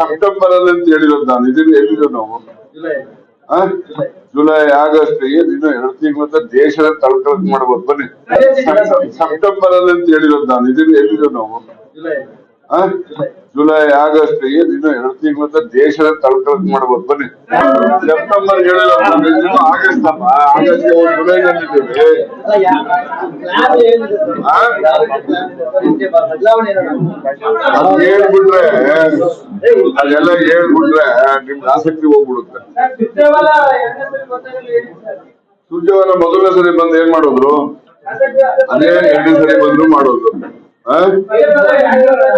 September ಅಲ್ಲಿ ಅಂತ ಹೇಳಿರೋದು ನಾನು. ಇದನ್ನು ಎಲ್ಲಿದ್ದೀವಿ ನಾವು? ಜುಲೈ. ಆಗಸ್ಟ್ ಇನ್ನು ಎರಡು ತಿಂಗಳ ದೇಶದ ತಳಕಳಕ್ ಮಾಡ್ಬೋದು. ಬನ್ನಿ. ಸೆಪ್ಟೆಂಬರ್ ಅಲ್ಲಿ ಅಂತ ಹೇಳಿರೋದು ನಾನು. ಇದನ್ನು ಎಲ್ಲಿದ್ದೀವಿ ನಾವು? ಜುಲೈ, ಆಗಸ್ಟ್ ಏನ್ ಇನ್ನು ಎರಡು ತಿಂಗಳ ದೇಶದ ತಳಕಳಕ್ ಮಾಡ್ಬೋದು. ಬನ್ನಿ. ಸೆಪ್ಟೆಂಬರ್ ಹೇಳಿಲ್ಲ ಆಗಸ್ಟ್ ಅಮ್ಮ ಆಗಸ್ಟ್ ಜುಲೈನಲ್ಲಿದ್ದೀವಿ ಹೇಳ್ಬಿಟ್ರೆ, ಅದೆಲ್ಲ ಹೇಳ್ಬಿಟ್ರೆ ನಿಮ್ಗೆ ಆಸಕ್ತಿ ಹೋಗ್ಬಿಡುತ್ತೆ. ಸೂರ್ಯವನ ಮೊದಲನೇ ಸರಿ ಬಂದು ಏನ್ ಮಾಡೋದು ಅದೇ ಎರಡನೇ ಸರಿ ಬಂದ್ರು ಮಾಡೋದು?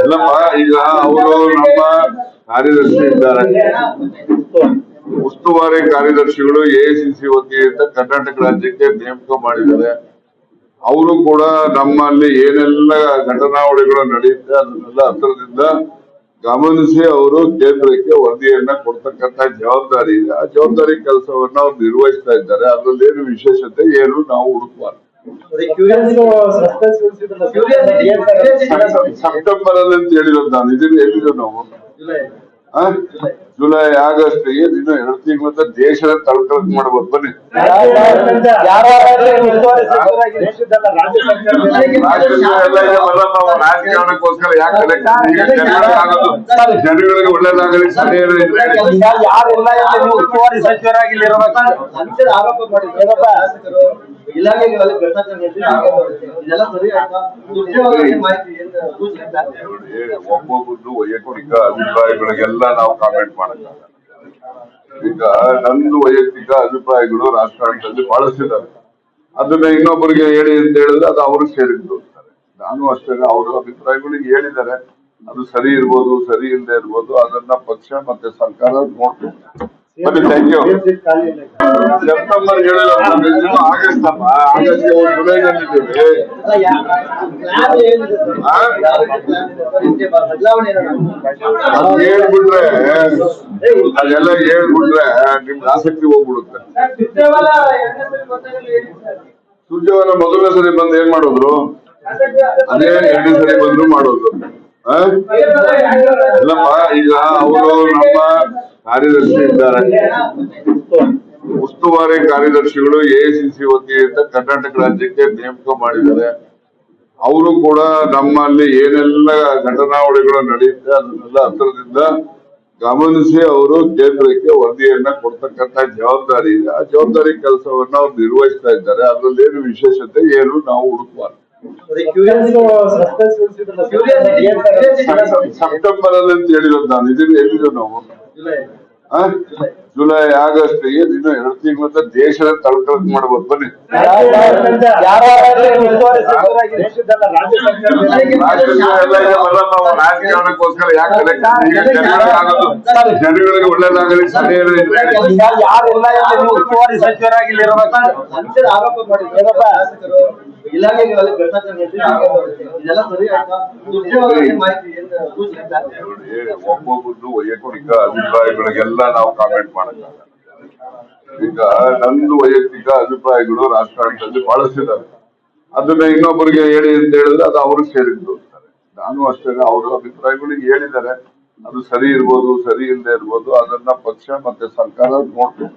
ಇಲ್ಲಪ್ಪ, ಈಗ ಅವರು ನಮ್ಮ ಕಾರ್ಯದರ್ಶಿ ಇದ್ದಾರೆ. ಉಸ್ತುವಾರಿ ಕಾರ್ಯದರ್ಶಿಗಳು ಎಐಸಿಸಿ ವತಿಯಿಂದ ಕರ್ನಾಟಕ ರಾಜ್ಯಕ್ಕೆ ನೇಮಕ ಮಾಡಿದ್ದಾರೆ. ಅವರು ಕೂಡ ನಮ್ಮಲ್ಲಿ ಏನೆಲ್ಲ ಘಟನಾವಳಿಗಳು ನಡೆಯುತ್ತೆ ಅದನ್ನೆಲ್ಲ ಹತ್ತಿರದಿಂದ ಗಮನಿಸಿ ಅವರು ಕೇಂದ್ರಕ್ಕೆ ವರದಿಯನ್ನ ಕೊಡ್ತಕ್ಕಂತ ಜವಾಬ್ದಾರಿ ಇದೆ. ಆ ಜವಾಬ್ದಾರಿ ಕೆಲಸವನ್ನ ಅವ್ರು ನಿರ್ವಹಿಸ್ತಾ ಇದ್ದಾರೆ. ಅದರಲ್ಲಿ ಏನು ವಿಶೇಷತೆ ಏನು? ನಾವು ಹುಡುಕಬಾರ್ದು. ಸೆಪ್ಟೆಂಬರ್ ಅಲ್ಲಿ ಅಂತ ಹೇಳಿರೋದು ನಾನು. ಇದನ್ನ ಹೇಳಿದ್ರು ನಾವು? ಜುಲೈ. ಆಗಸ್ಟ್ ಏನ್ ಇನ್ನು ಎರಡು ತಿಂಗಳ ದೇಶದ ತಳಕಳಕ್ ಮಾಡ್ಬೋದು. ಬನ್ನಿ. ರಾಜಕಾರಣಕ್ಕೋಸ್ಕರ ಯಾಕೆ ಜನಗಳಿಗೆ ಆಗೋದು ಜನಗಳಿಗೆ ಒಳ್ಳೇದಾಗಲಿ. ಉಸ್ತುವಾರಿ ಸಚಿವರಾಗಿ ಆರೋಪ ಮಾಡಿದ್ರು. ಇಲಾಖೆಗಳಲ್ಲಿ ಭ್ರಷ್ಟಾಚಾರ. ಇದೆಲ್ಲ ವೈಯಕ್ತಿಕ ಅಭಿಪ್ರಾಯಗಳಿಗೆಲ್ಲ ನಾವು ಕಾಮೆಂಟ್ ಮಾಡಕ್ಕಾಗಲ್ಲ ಈಗ ನಂದು ವೈಯಕ್ತಿಕ ಅಭಿಪ್ರಾಯಗಳು ರಾಜಕಾರಣದಲ್ಲಿ ಬಹಳಷ್ಟಿದ್ದಾರೆ ಅದನ್ನ ಇನ್ನೊಬ್ಬರಿಗೆ ಹೇಳಿ ಅಂತ ಹೇಳಿದ್ರೆ ಅದು ಅವ್ರಿಗೆ ಸೇರಿದ್ದು. ನಾನು ಅಷ್ಟೇ, ಅವರ ಅಭಿಪ್ರಾಯಗಳಿಗೆ ಹೇಳಿದ್ದಾರೆ. ಅದು ಸರಿ ಇರ್ಬೋದು, ಸರಿ ಇಲ್ಲದೆ ಇರ್ಬೋದು, ಅದನ್ನ ಪಕ್ಷ ಮತ್ತೆ ಸರ್ಕಾರ ನೋಡ್ತೀವಿ ಸೆಪ್ಟೆಂಬರ್ ಹೇಳಿಲ್ಲ ಆಗಸ್ಟ್ ಅಮ್ಮ ಆಗಸ್ಟ್ ಜುಲೈನಲ್ಲಿದ್ದೀವಿ? ಅದ್ ಹೇಳ್ಬಿಟ್ರೆ ಅದೆಲ್ಲ ಹೇಳ್ಬಿಟ್ರೆ ನಿಮ್ಗೆ ಆಸಕ್ತಿ ಹೋಗ್ಬಿಡುತ್ತೆ. ಸೂರ್ಯವನ ಮೊದಲನೇ ಸರಿ ಬಂದು ಏನ್ ಮಾಡೋದ್ರು? ಅದೇ ಎರಡನೇ ಸರಿ ಬಂದ್ರು ಮಾಡೋದು ಆ? ಇಲ್ಲಪ್ಪ ಈಗ ಅವರು ನಮ್ಮ ಕಾರ್ಯದರ್ಶಿ ಇದ್ದಾರೆ ಉಸ್ತುವಾರಿ ಕಾರ್ಯದರ್ಶಿಗಳು ಎಐಸಿಸಿ ವತಿಯಿಂದ ಕರ್ನಾಟಕ ರಾಜ್ಯಕ್ಕೆ ನೇಮಕ ಮಾಡಿದ್ದಾರೆ. ಅವರು ಕೂಡ ನಮ್ಮಲ್ಲಿ ಏನೆಲ್ಲ ಘಟನಾವಳಿಗಳು ನಡೆಯುತ್ತೆ ಅದನ್ನೆಲ್ಲ ಹತ್ರದಿಂದ ಗಮನಿಸಿ ಅವರು ಕೇಂದ್ರಕ್ಕೆ ವರದಿಯನ್ನ ಕೊಡ್ತಕ್ಕಂತ ಜವಾಬ್ದಾರಿ ಇದೆ. ಆ ಜವಾಬ್ದಾರಿ ಕೆಲಸವನ್ನ ಅವ್ರು ನಿರ್ವಹಿಸ್ತಾ ಇದ್ದಾರೆ. ಅದ್ರಲ್ಲಿ ಏನು ವಿಶೇಷತೆ ಏನು ನಾವು ಹುಡುಕಬಾರ್ದು. ಸೆಪ್ಟೆಂಬರ್ ಅಲ್ಲಿ ಅಂತ ಹೇಳಿರೋದು ನಾನು. ಇದನ್ನ ಹೇಳಿದ್ರು ನಾವು? ಜುಲೈ ಆಗಸ್ಟ್ ಏನು ಇನ್ನು ಎರಡು ತಿಂಗಳ ದೇಶದ ತಳಕಳಕ್ ಮಾಡ್ಬೋದು ಬನ್ನಿ. ರಾಜಕಾರಣಕ್ಕೋಸ್ಕರ ಯಾಕೆ ಜನಗಳಿಗೆ ಆಗೋದು ಜನಗಳಿಗೆ ಒಳ್ಳೇದಾಗಲಿ ಸರಿ ಉಸ್ತುವಾರಿ ಸಚಿವರಾಗಿ ಅಂತರ ಆರೋಪ ಮಾಡಿದ್ರು ಶಾಸಕರು ಇಲಾಖೆಗಳಲ್ಲಿ ಭ್ರಷ್ಟಾಚಾರ ಇದೆಲ್ಲ ಸರಿ. ಮಾಹಿತಿ ಒಬ್ಬೊಬ್ಬರದ್ದು ವೈಯಕ್ತಿಕ ಅಭಿಪ್ರಾಯಗಳಿಗೆಲ್ಲ ನಾವು ಕಾಮೆಂಟ್ ಮಾಡಕ್ಕಾಗಲ್ಲ ಈಗ ನಂದು ವೈಯಕ್ತಿಕ ಅಭಿಪ್ರಾಯಗಳು ರಾಜಕಾರಣದಲ್ಲಿ ಬಳಸಿದ್ದಾರೆ. ಅದನ್ನ ಇನ್ನೊಬ್ಬರಿಗೆ ಹೇಳಿ ಅಂತ ಹೇಳಿದ್ರೆ ಅದು ಅವರು ಸೇರಿದ್ದು ನಾನು ಅಷ್ಟೇ ಅವರು ಅಭಿಪ್ರಾಯಗಳಿಗೆ ಹೇಳಿದ್ದಾರೆ. ಅದು ಸರಿ ಇರ್ಬೋದು ಸರಿ ಇಲ್ಲದೆ ಇರ್ಬೋದು ಅದನ್ನ ಪಕ್ಷ ಮತ್ತೆ ಸರ್ಕಾರ ನೋಡ್ತೀವಿ